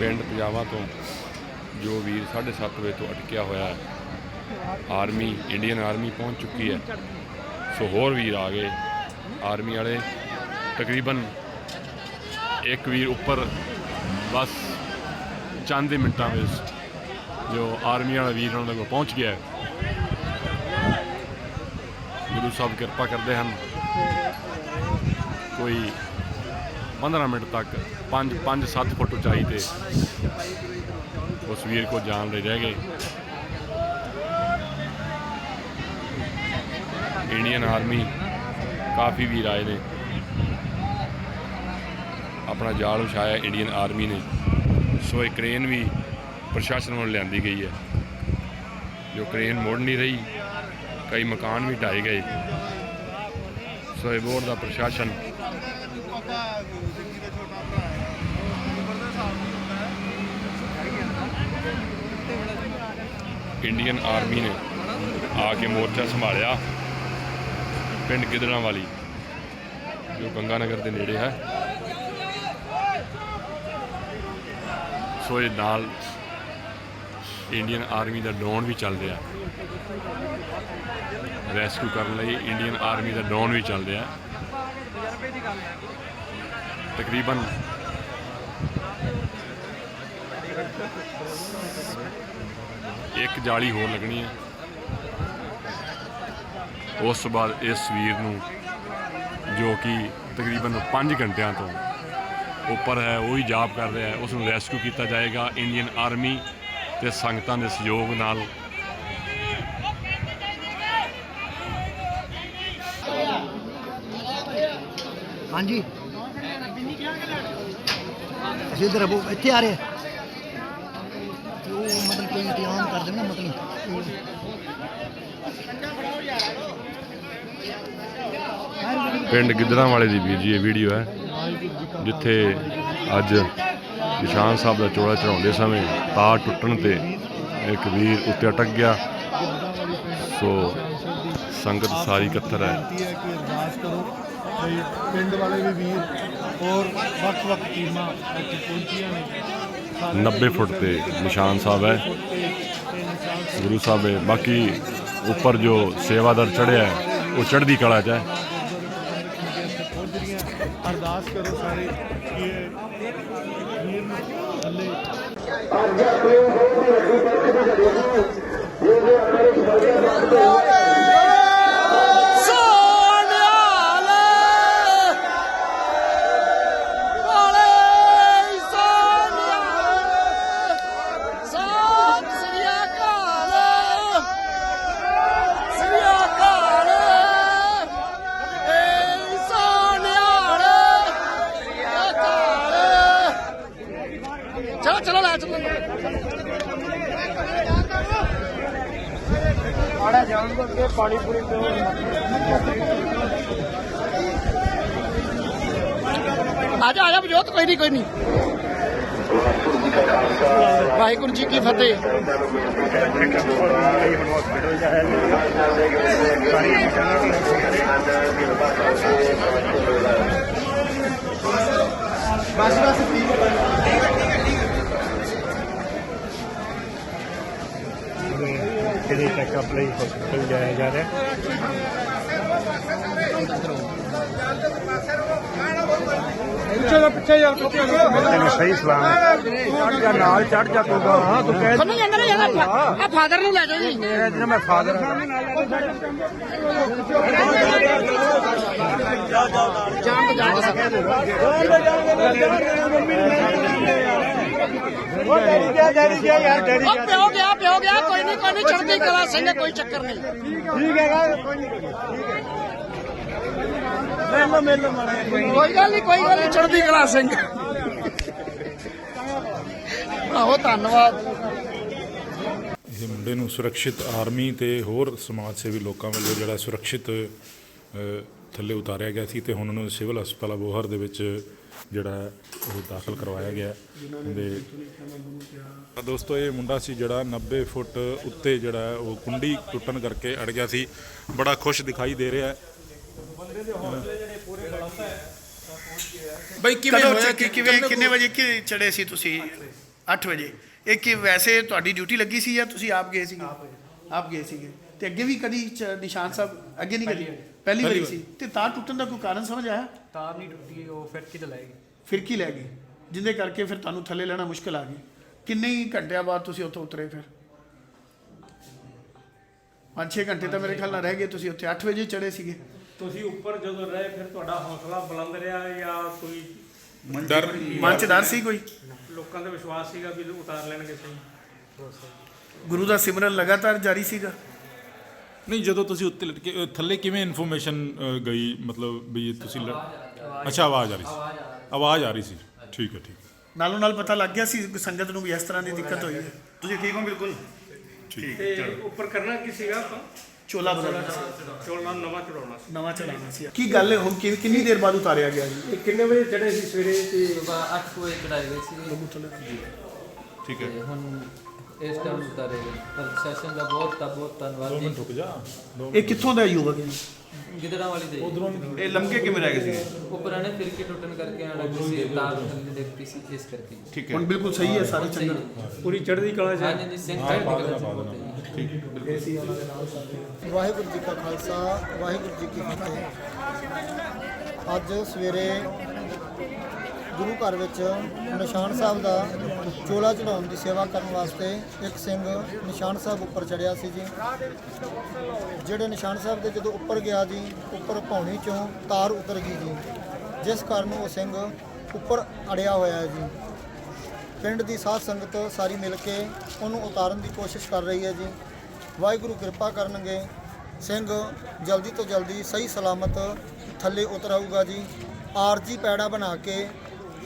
ਪਿੰਡ ਪਜਾਵਾ ਤੋਂ ਜੋ ਵੀਰ 7:30 ਵਜੇ ਤੋਂ ਅਟਕਿਆ ਹੋਇਆ ਹੈ। ਆਰਮੀ, ਇੰਡੀਅਨ ਆਰਮੀ ਪਹੁੰਚ ਚੁੱਕੀ ਹੈ। ਸੋ ਹੋਰ ਵੀਰ ਆ ਗਏ। ਆਰਮੀ ਵਾਲੇ ਤਕਰੀਬਨ ਇੱਕ ਵੀਰ ਉੱਪਰ ਬਸ ਚੰਦ ਦੇ ਮਿੰਟਾਂ ਵਿੱਚ ਜੋ ਆਰਮੀ ਵਾਲਾ ਵੀਰ ਉਹਨਾਂ ਦੇ ਕੋਲ ਪਹੁੰਚ ਗਿਆ ਗੁਰੂ ਸਾਹਿਬ ਕਿਰਪਾ ਕਰਦੇ ਹਨ। ਕੋਈ 15 ਮਿੰਟ ਤੱਕ 5 5 7 ਫੁੱਟ ਉਚਾਈ ਤੇ ਉਸ ਵੀਰ ਕੋ ਜਾਣ ਲਈ ਰਹਿ ਗਏ। ਇੰਡੀਅਨ ਆਰਮੀ ਕਾਫੀ ਵੀਰ ਆਏ ਨੇ। ਆਪਣਾ ਜਾਲ ਵਿਛਾਇਆ ਇੰਡੀਅਨ ਆਰਮੀ ਨੇ। ਸੋ ਇਹ ਕ੍ਰੇਨ ਵੀ ਪ੍ਰਸ਼ਾਸਨ ਵੱਲੋਂ ਲਿਆਂਦੀ ਗਈ ਹੈ। ਜੋ ਕ੍ਰੇਨ ਮੁੜ ਨਹੀਂ ਰਹੀ, ਕਈ ਮਕਾਨ ਵੀ ਢਾਏ ਗਏ। ਸੋ ਇਹ ਬੋਰਡ ਦਾ ਪ੍ਰਸ਼ਾਸਨ ਇੰਡੀਅਨ ਆਰਮੀ ਨੇ ਆ ਕੇ ਮੋਰਚਾ ਸੰਭਾਲਿਆ ਪਿੰਡ ਗਿੱਦੜਾਂ ਵਾਲੀ ਜੋ ਗੰਗਾ ਨਗਰ ਦੇ ਨੇੜੇ ਹੈ। ਸੋ ਇਹ ਨਾਲ ਇੰਡੀਅਨ ਆਰਮੀ ਦਾ ਡਰੋਨ ਵੀ ਚੱਲ ਰਿਹਾ। ਰੈਸਕਿਊ ਕਰਨ ਲਈ ਇੰਡੀਅਨ ਆਰਮੀ ਦਾ ਡਰੋਨ ਵੀ ਚੱਲ ਰਿਹਾ। ਤਕਰੀਬਨ ਇੱਕ ਜਾਲੀ ਹੋਰ ਲੱਗਣੀ ਹੈ। ਉਸ ਤੋਂ ਬਾਅਦ ਇਸ ਵੀਰ ਨੂੰ ਜੋ ਕਿ ਤਕਰੀਬਨ 5 ਘੰਟਿਆਂ ਤੋਂ ਉੱਪਰ ਹੈ, ਉਹ ਹੀ ਜਾਪ ਕਰ ਰਿਹਾ ਹੈ। ਉਸ ਨੂੰ ਰੈਸਕਿਊ ਕੀਤਾ ਜਾਏਗਾ ਇੰਡੀਅਨ ਆਰਮੀ ਤੇ ਸੰਗਤਾਂ ਦੇ ਸਹਿਯੋਗ ਨਾਲ। ਹਾਂਜੀ। ਅਸੀਂ ਇਧਰ ਇੱਥੇ ਆ ਰਹੇ ਆ। ਤੇ ਉਹ ਮਤਲਬ ਕੋਈ ਇੰਤਜ਼ਾਮ ਕਰ ਦੇਣਾ ਮਤਲਬ। ਪਿੰਡ ਗਿੱਦੜਾਂ ਵਾਲੇ ਦੀ ਵੀਰ ਜੀ ਇਹ ਵੀਡੀਓ ਹੈ ਜਿੱਥੇ ਅੱਜ ਨਿਸ਼ਾਨ ਸਾਹਿਬ ਦਾ ਚੋਲਾ ਚੜਾਉਂਦੇ ਸਮੇਂ ਤਾਰ ਟੁੱਟਣ ਤੇ ਇੱਕ ਵੀਰ ਉੱਤੇ ਅਟਕ ਗਿਆ। ਸੋ ਸੰਗਤ ਸਾਰੀ ਇਕੱਤਰ ਹੈ। ਕਿ ਅਰਦਾਸ ਕਰੋ ਵੀ ਪਿੰਡ ਵਾਲੇ ਵੀ ਵੀਰ ਔਰ ਵੱਖ-ਵੱਖ ਟੀਮਾਂ ਇੱਥੇ ਪਹੁੰਚੀਆਂ ਨੇ। ਸਾਰੇ 90 ਫੁੱਟ ਤੇ ਨਿਸ਼ਾਨ ਸਾਹਿਬ ਹੈ ਫੁੱਟ ਤੇ ਤੇ ਨਿਸ਼ਾਨ ਸਾਹਿਬ ਗੁਰੂ ਸਾਹਿਬ ਹੈ ਬਾਕੀ ਉੱਪਰ ਜੋ ਸੇਵਾਦਾਰ ਚੜਿਆ ਹੈ, ਉਹ ਚੜ੍ਹਦੀ ਕਲਾ 'ਚ ਹੈ। ਅਰਦਾਸ ਕਰੋ ਸਾਰੇ ਕਿ ਇਹ ਵੀਰ ਨੂੰ ਥੱਲੇ ਚਲੋ ਆੜਾ ਜਾਣ ਤੋਂ ਅੱਗੇ ਪਾਣੀ ਪੂਰੀ ਤੋਂ ਆ ਜਾ ਆ ਜਾ ਬਜੋਤ ਕੋਈ ਨਹੀਂ ਕੋਈ ਨਹੀਂ। ਵਾਹਿਗੁਰੂ ਜੀ ਕੀ ਫਤਿਹ। ਬਸ ਬਸ। ਕਿਹੜੇ ਚੈੱਕਅਪ ਲਈ ਹਸਪੀਟਲ ਜਾਇਆ ਜਾ ਰਿਹਾ? ਤੈਨੂੰ ਸਹੀ ਸਲਾਮ ਚੜ ਜਾ ਨਾਲ ਚੜ ਜਾ ਤੂੰ ਹਾਂ ਤੂੰ ਕਹਿ ਖੰਨੇ ਜਾਂਦਾ ਨਾ ਯਾਰ ਆ ਫਾਦਰ ਨੂੰ ਲੈ ਜਾਓ ਜੀ ਮੇਰਾ ਜਿਹੜਾ ਮੈਂ ਫਾਦਰ ਜਾਣ ਤੋਂ ਜਾਣ ਤੋਂ ਡੈਡੀ ਗਿਆ ਯਾਰ ਡੈਡੀ ਉਹ ਪਿਓ ਗਿਆ ਪਿਓ ਗਿਆ ਕੋਈ ਨਹੀਂ ਕੋਈ ਨਹੀਂ ਚੜ੍ਹਦੀ ਕਲਾ ਸਿੰਘ ਹੈ, ਕੋਈ ਚੱਕਰ ਨਹੀਂ ਠੀਕ ਹੈਗਾ ਕੋਈ ਨਹੀਂ ਮਿਲ ਮਿਲ ਮਾਰਾ ਕੋਈ ਗੱਲ ਨਹੀਂ ਕੋਈ ਗੱਲ ਨਹੀਂ ਚੜ੍ਹਦੀ ਕਲਾ ਸਿੰਘ। ਆਹੋ ਧੰਨਵਾਦ। ਇਹ ਮੁੰਡੇ ਨੂੰ ਸੁਰੱਖਿਅਤ ਆਰਮੀ ਤੇ ਹੋਰ ਸਮਾਜ ਸੇਵੀ ਲੋਕਾਂ ਵੱਲੋਂ ਜਿਹੜਾ ਸੁਰੱਖਿਅਤ ਥੱਲੇ ਉਤਾਰਿਆ ਗਿਆ ਸੀ ਤੇ ਹੁਣ ਉਹਨੂੰ ਸਿਵਲ ਹਸਪਤਾਲ ਬੋਹਰ ਦੇ ਵਿੱਚ ਜਿਹੜਾ ਉਹ ਦਾਖਲ ਕਰਵਾਇਆ ਗਿਆ। ਤੇ ਦੋਸਤੋ ਇਹ ਮੁੰਡਾ ਸੀ ਜਿਹੜਾ 90 ਫੁੱਟ ਉੱਤੇ ਜਿਹੜਾ ਉਹ ਕੁੰਡੀ ਟੁੱਟਣ ਕਰਕੇ ਅੜ ਗਿਆ ਸੀ। ਬੜਾ ਖੁਸ਼ ਦਿਖਾਈ ਦੇ ਰਿਹਾ ਹੈ। ਬਈ ਕਿਵੇਂ ਹੋਇਆ? ਕਿ ਕਿਵੇਂ ਕਿੰਨੇ ਵਜੇ ਕਿ ਚੜੇ ਸੀ ਤੁਸੀਂ? 8 ਵਜੇ। ਇਹ ਕਿ ਵੈਸੇ ਤੁਹਾਡੀ ਡਿਊਟੀ ਲੱਗੀ ਸੀ ਜਾਂ ਤੁਸੀਂ ਆਪ ਗਏ ਸੀਗੇ? ਆਪ ਗਏ ਸੀਗੇ। ਤੇ ਅੱਗੇ ਵੀ ਕਦੀ ਚ- ਨਿਸ਼ਾਨ ਸਾਹਿਬ ਅੱਗੇ ਨਹੀਂ ਕਦੀ? ਪਹਿਲੀ ਵਾਰੀ ਸੀ। ਤੇ ਤਾਰ ਟੁੱਟਣ ਦਾ ਕੋਈ ਕਾਰਨ ਸਮਝ ਆਇਆ? ਤਾਰ ਨਹੀਂ ਟੁੱਟੀ ਉਹ ਫਿਰ ਕਿਤੇ ਲਾਏਗੀ ਫਿਰਕੀ ਲੈ ਗਈ ਜਿੰਦੇ ਕਰਕੇ ਫਿਰ ਤੁਹਾਨੂੰ ਥੱਲੇ ਲੈਣਾ ਮੁਸ਼ਕਲ ਆ ਗਈ। ਕਿੰਨੇ ਹੀ ਘੰਟਿਆਂ ਬਾਅਦ ਤੁਸੀਂ ਉੱਥੋਂ ਉਤਰੇ ਫਿਰ? 5-6 ਘੰਟੇ ਤਾਂ ਮੇਰੇ ਖਿਆਲ ਨਾਲ ਰਹਿ ਗਏ ਤੁਸੀਂ ਉੱਥੇ। 8 ਵਜੇ ਚੜੇ ਸੀਗੇ। ਤੁਸੀਂ ਉੱਪਰ ਜਦੋਂ ਰਹੇ ਫਿਰ ਤੁਹਾਡਾ ਹੌਸਲਾ ਬੁਲੰਦ ਰਿਹਾ ਜਾਂ ਕੋਈ ਡਰ ਮਨ ਚ ਡਰ ਸੀ ਕੋਈ? ਲੋਕਾਂ ਦਾ ਵਿਸ਼ਵਾਸ ਸੀਗਾ ਵੀ ਉਤਾਰ ਲੈਣਗੇ ਸਹੀ ਗੁਰੂ ਦਾ ਸਿਮਰਨ ਲਗਾਤਾਰ ਜਾਰੀ ਸੀਗਾ। ਨਹੀਂ ਜਦੋਂ ਤੁਸੀਂ ਉੱਤੇ ਲਟਕੇ ਅ, ਥੱਲੇ ਕਿਵੇਂ ਇਨਫੋਰਮੇਸ਼ਨ ਗਈ? ਮਤਲਬ ਵੀ ਤੁਸੀਂ ਲ- ਅੱਛਾ ਆਵਾਜ਼ ਆ ਰਹੀ ਸੀ। ਆਵਾਜ਼ ਆ ਰਹੀ ਸੀ। ਠੀਕ ਹੈ ਠੀਕ ਹੈ। ਨਾਲੋਂ ਨਾਲ ਪਤਾ ਲੱਗ ਗਿਆ ਸੀ ਸੰਗਤ ਨੂੰ ਵੀ ਇਸ ਤਰ੍ਹਾਂ ਦੀ ਦਿੱਕਤ ਹੋਈ ਹੈ। ਤੁਸੀਂ ਠੀਕ ਹੋ? ਬਿਲਕੁਲ। ਤੇ ਉੱਪਰ ਕਰਨਾ ਕੀ ਸੀਗਾ ਆਪਾਂ? ਚੋਲਾ ਬਦਲਣਾ ਸੀ। ਚੋਲਣਾ ਨਵਾਂ ਚੜਾਉਣਾ ਸੀ। ਨਵਾਂ ਚਲਾਉਣਾ ਸੀ। ਕੀ ਗੱਲ ਹੈ? ਹੁਣ ਕਿ- ਕਿੰਨੀ ਦੇਰ ਬਾਅਦ ਉਤਾਰਿਆ ਗਿਆ ਜੀ? ਇਹ ਕਿੰਨੇ ਵਜੇ ਚੜੇ ਸੀ ਸਵੇਰੇ? ਤੇ ਸੁਬਾਹ 8 ਵਜੇ ਚੜਾਏ ਗਏ ਸੀ। ਠੀਕ ਹੈ। ਹੁਣ ਇਸ ਟਾਈਮ ਉਤਾਰੇ ਗਏ ਪ੍ਰਸ਼ਾਸਨ ਦਾ ਬਹੁਤ ਤਾਂ ਬਹੁਤ ਧੰਨਵਾਦ ਜੀ। ਰੁਕ ਜਾ। ਦੋ ਇਹ ਕਿੱਥੋਂ ਦਾ ਯੁਵਕ ਹੈ ਜੀ? ਗਿੱਦੜਾਂ ਵਾਲੀ ਦੇ। ਇਹ ਲੰਮਕੇ ਕਿਵੇਂ ਰਹਿ ਗਏ ਸੀ? ਉਹ ਪੁਰਾਣੇ ਫਿਰਕੀ ਟੁੱਟਣ ਕਰਕੇ ਆਣ ਲੱਗੀ ਸੀ ਤਾਰ ਥੱਲੇ ਡਿੱਗਦੀ ਸੀ ਇਸ ਕਰਕੇ। ਠੀਕ ਹੁਣ ਬਿਲਕੁਲ ਸਹੀ ਹੈ ਸਾਰੇ ਚੰਗਾ ਪੂਰੀ ਚੜ੍ਹਦੀ ਕਲਾ ਚ ਹਾਂਜੀ ਜੀ ਸਿੰਘ ਸਾਹਿਬ ਨਿਕਲ ਜੀ ਵਾਹਿਗੁਰੂ ਜੀ ਕਾ ਖਾਲਸਾ ਵਾਹਿਗੁਰੂ ਜੀ ਕੀ ਫਤਿਹ। ਅੱਜ ਸਵੇਰੇ ਗੁਰੂ ਘਰ ਵਿੱਚ ਨਿਸ਼ਾਨ ਸਾਹਿਬ ਦਾ ਚੋਲਾ ਚੜਾਉਣ ਦੀ ਸੇਵਾ ਕਰਨ ਵਾਸਤੇ ਇੱਕ ਸਿੰਘ ਨਿਸ਼ਾਨ ਸਾਹਿਬ ਉੱਪਰ ਚੜਿਆ ਸੀ ਜੀ। ਜਿਹੜੇ ਨਿਸ਼ਾਨ ਸਾਹਿਬ ਦੇ ਜਦੋਂ ਉੱਪਰ ਗਿਆ ਜੀ, ਉੱਪਰ ਪੌਣੀ ਚੋਂ ਤਾਰ ਉਤਰ ਗਈ ਜੀ। ਜਿਸ ਕਾਰਨ ਉਹ ਸਿੰਘ ਉੱਪਰ ਅੜਿਆ ਹੋਇਆ ਹੈ ਜੀ। ਪਿੰਡ ਦੀ ਸਾਧ ਸੰਗਤ ਸਾਰੀ ਮਿਲ ਕੇ ਉਹਨੂੰ ਉਤਾਰਨ ਦੀ ਕੋਸ਼ਿਸ਼ ਕਰ ਰਹੀ ਹੈ ਜੀ। ਵਾਹਿਗੁਰੂ ਕਿਰਪਾ ਕਰਨਗੇ, ਸਿੰਘ ਜਲਦੀ ਤੋਂ ਜਲਦੀ ਸਹੀ ਸਲਾਮਤ ਥੱਲੇ ਉਤਰਾਊਗਾ ਜੀ। ਆਰਜੀ ਪੈੜਾ ਬਣਾ ਕੇ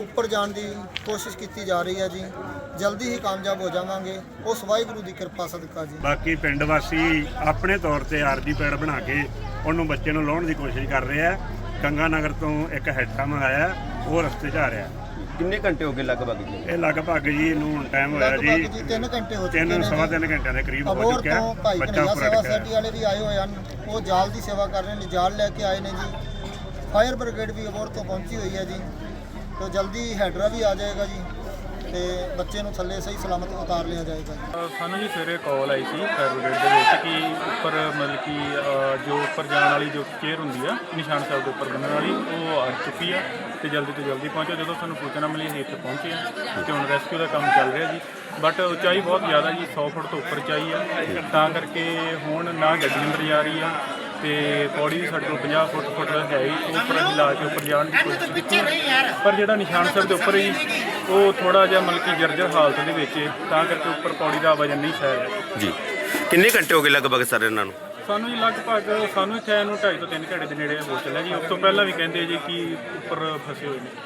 ਉੱਪਰ ਜਾਣ ਦੀ ਕੋਸ਼ਿਸ਼ ਕੀਤੀ ਜਾ ਰਹੀ ਹੈ ਜੀ। ਜਲਦੀ ਹੀ ਕਾਮਯਾਬ ਹੋ ਜਾਵਾਂਗੇ। ਉਸ ਵਾਹਿਗੁਰੂ ਦੀ ਕਿਰਪਾ ਸਦਕਾ ਜੀ। ਬਾਕੀ ਪਿੰਡ ਵਾਸੀ ਆਪਣੇ ਤੌਰ ਤੇ ਆਰਜੀ ਪੈਡ ਬਣਾ ਕੇ ਉਹਨੂੰ ਬੱਚੇ ਨੂੰ ਲਾਉਣ ਦੀ ਕੋਸ਼ਿਸ਼ ਕਰ ਰਹੇ ਆ। ਗੰਗਾ ਨਗਰ ਤੋਂ ਇੱਕ ਹੈਠਾ ਮੰਗਾਇਆ ਉਹ ਰਸਤੇ 'ਚ ਆ ਰਿਹਾ। ਕਿੰਨੇ ਘੰਟੇ ਹੋ ਗਏ ਲਗਭਗ? ਜੀ ਇਹ ਲਗਭਗ ਜੀ ਇਹਨੂੰ ਟਾਈਮ ਹੋਇਆ ਲਗਭਗ ਜੀ 3 ਘੰਟੇ ਹੋ ਚੁੱਕੇ ਤਿੰਨ ਨੇ ਸਵਾ। ਤਿੰਨ ਘੰਟਿਆਂ ਦੇ ਕਰੀਬ ਹੋ ਅਬੋਰ ਚੁੱਕਿਆ। ਤੋਂ ਭਾਈ ਬੱਚਾ ਉੱਪਰ ਸੇਵਾ ਅਟਕਿਆ। ਸੋਸਾਇਟੀ ਵਾਲੇ ਵੀ ਆਏ ਹੋਏ ਹਨ। ਉਹ ਜਾਲ ਦੀ ਸੇਵਾ ਕਰ ਰਹੇ ਨੇ ਜਾਲ ਲੈ ਕੇ ਆਏ ਨੇ ਜੀ। ਫਾਇਰ ਬ੍ਰਿਗੇਡ ਵੀ ਅਬੋਰ ਤੋਂ ਪਹੁੰਚੀ ਹੋਈ ਹੈ ਜੀ। ਤੇ ਜਲਦੀ ਹੈਡਰਾ ਵੀ ਆ ਜਾਏਗਾ ਜੀ ਤੇ ਬੱਚੇ ਨੂੰ ਥੱਲੇ ਸਹੀ ਸਲਾਮਤ ਉਤਾਰ ਲਿਆ ਜਾਏਗਾ ਜੀ। ਸਾਨੂੰ ਜੀ ਸਵੇਰੇ ਕਾਲ ਆਈ ਸੀ ਬ੍ਰਿਗੇਡ ਦੇ ਵਿੱਚ ਕਿ ਉੱਪਰ ਮਤਲਬ ਕਿ ਅ, ਜੋ ਉੱਪਰ ਜਾਣ ਵਾਲੀ ਜੋ ਚੇਅਰ ਹੁੰਦੀ ਆ ਨਿਸ਼ਾਨ ਸਾਹਿਬ ਦੇ ਉੱਪਰ ਬੰਨਣ ਵਾਲੀ ਉਹ ਆ ਚੁੱਕੀ ਆ ਤੇ ਜਲਦੀ ਤੋਂ ਜਲਦੀ ਪਹੁੰਚੋ। ਜਦੋਂ ਸਾਨੂੰ ਸੂਚਨਾ ਮਿਲੀ ਅਸੀਂ ਇੱਥੇ ਪਹੁੰਚੇ ਆ ਤੇ ਹੁਣ ਰੈਸਕਿਊ ਦਾ ਕੰਮ ਚੱਲ ਰਿਹਾ ਜੀ। ਬਟ ਉਚਾਈ ਬਹੁਤ ਜ਼ਿਆਦਾ ਜੀ 100 ਫੁੱਟ ਤੋਂ ਉੱਪਰ ਉਚਾਈ ਆ। ਤਾਂ ਕਰਕੇ ਹੁਣ ਨਾ ਗੱਡੀ ਅੰਦਰ ਜਾ ਰਹੀ ਆ ਤੇ ਪੌੜੀ ਵੀ ਸਾਡੇ ਕੋਲ 50 ਫੁੱਟ ਫੁੱਟ ਹੈ ਹੀ ਉਹ ਉੱਪਰ ਅਸੀਂ ਲਾ ਕੇ ਉੱਪਰ ਜਾਣ ਦੀ ਕੋਸ਼ਿਸ਼ ਕੀਤੀ ਪਰ ਜਿਹੜਾ ਨਿਸ਼ਾਨ ਸਾਹਿਬ ਦੇ ਉੱਪਰ ਹੀ ਉਹ ਥੋੜਾ ਜਿਹਾ ਮਤਲਬ ਕਿ ਜਰਜਰ ਹਾਲਤ ਦੇ ਵਿੱਚ ਹੈ, ਤਾਂ ਕਰਕੇ ਉੱਪਰ ਪੌੜੀ ਦਾ ਵਜਨ ਨਹੀਂ ਸਹਿ ਰਿਹਾ ਜੀ। ਕਿੰਨੇ ਘੰਟੇ ਹੋ ਗਏ ਲਗਭਗ ਸਰ ਇਹਨਾਂ ਨੂੰ? ਸਾਨੂੰ ਜੀ ਲਗਭਗ ਸਾਨੂੰ ਇੱਥੇ ਆਏ ਨੂੰ 2.5 ਤੋਂ 3 ਘੰਟੇ ਦੇ ਨੇੜੇ ਹੋ ਚੱਲਿਆ ਜੀ। ਉਸ ਤੋਂ ਪਹਿਲਾਂ ਵੀ ਕਹਿੰਦੇ ਜੀ ਕਿ ਉੱਪਰ ਫਸੇ ਹੋਏ ਨੇ।